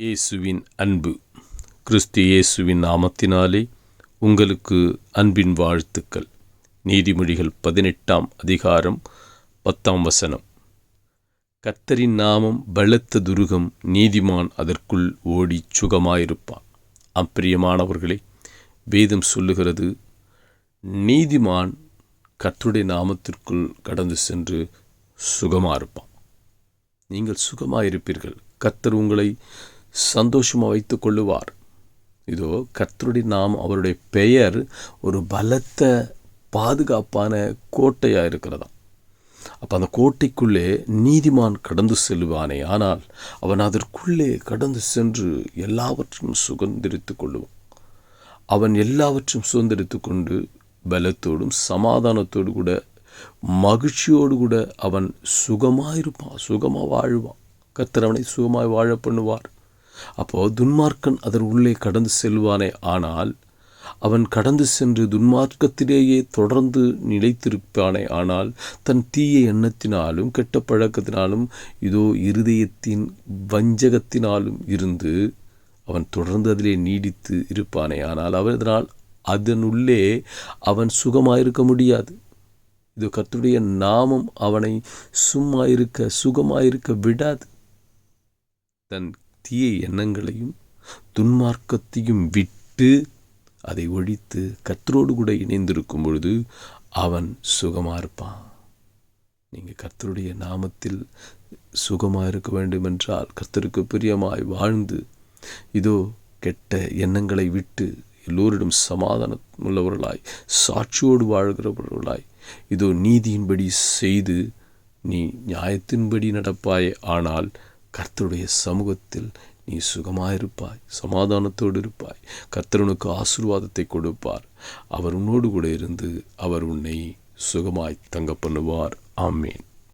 இயேசுவின் அன்பு. கிறிஸ்து இயேசுவின் நாமத்தினாலே உங்களுக்கு அன்பின் வாழ்த்துக்கள். நீதிமொழிகள் பதினெட்டாம் அதிகாரம் பத்தாம் வசனம். கத்தரின் நாமம் பலத்த துருகம் நீதிமான் அதற்குள் ஓடிச் சுகமாயிருப்பான். அப்பிரியமானவர்களே வேதம் சொல்லுகிறது நீதிமான் கத்துடைய நாமத்திற்குள் கடந்து சென்று சுகமாக இருப்பான் நீங்கள் சுகமாக இருப்பீர்கள் கத்தர் உங்களை சந்தோஷமாக வைத்து கொள்ளுவார். இதோ கர்த்தருடைய நாம் அவருடைய பெயர் ஒரு பலத்த பாதுகாப்பான கோட்டையாக இருக்கிறதா? அப்போ அந்த கோட்டைக்குள்ளே நீதிமான் கடந்து செல்வானே ஆனால் அவன் அதற்குள்ளே கடந்து சென்று எல்லாவற்றையும் சுதந்திரித்து கொள்ளுவான். அவன் எல்லாவற்றையும் சுதந்திரித்து கொண்டு பலத்தோடும் சமாதானத்தோடு கூட மகிழ்ச்சியோடு கூட அவன் சுகமாக இருப்பான் சுகமாக வாழ்வான் கத்திரவனை சுகமாய் வாழ பண்ணுவார். அப்போது துன்மார்க்கன் அதன் உள்ளே கடந்து செல்வானே. ஆனால் அவன் கடந்து சென்று துன்மார்க்கத்திலேயே தொடர்ந்து நிலைத்திருப்பானே. ஆனால் தன் தீய எண்ணத்தினாலும் கெட்ட பழக்கத்தினாலும் இதோ இருதயத்தின் வஞ்சகத்தினாலும் இருந்து அவன் தொடர்ந்து அதிலே நீடித்து இருப்பானே. ஆனால் அவனால் அதனுள்ளே அவன் சுகமாயிருக்க முடியாது. இது கர்த்தருடைய நாமம் அவனை சும்மா இருக்க சுகமாயிருக்க விடாது. தன் தீய எண்ணங்களையும் துன்மார்க்கத்தையும் விட்டு அதை ஒழித்து கத்தரோடு கூட இணைந்திருக்கும் பொழுது அவன் சுகமாக இருப்பான். நீங்கள் கர்த்தருடைய நாமத்தில் சுகமாக இருக்க வேண்டும் என்றால் கர்த்தருக்கு பிரியமாய் வாழ்ந்து இதோ கெட்ட எண்ணங்களை விட்டு எல்லோரிடம் சமாதானம் உள்ளவர்களாய் சாட்சியோடு வாழ்கிறவர்களாய் இதோ நீதியின்படி செய்து நீ நியாயத்தின்படி நடப்பாய் ஆனால் கர்த்தருடைய சமூகத்தில் நீ சுகமாயிருப்பாய் சமாதானத்தோடு இருப்பாய். கர்த்தரனுக்கு ஆசீர்வாதத்தை கொடுப்பார். அவர் உன்னோடு கூட இருந்து அவர் உன்னை சுகமாய் தங்க பண்ணுவார். ஆமேன்.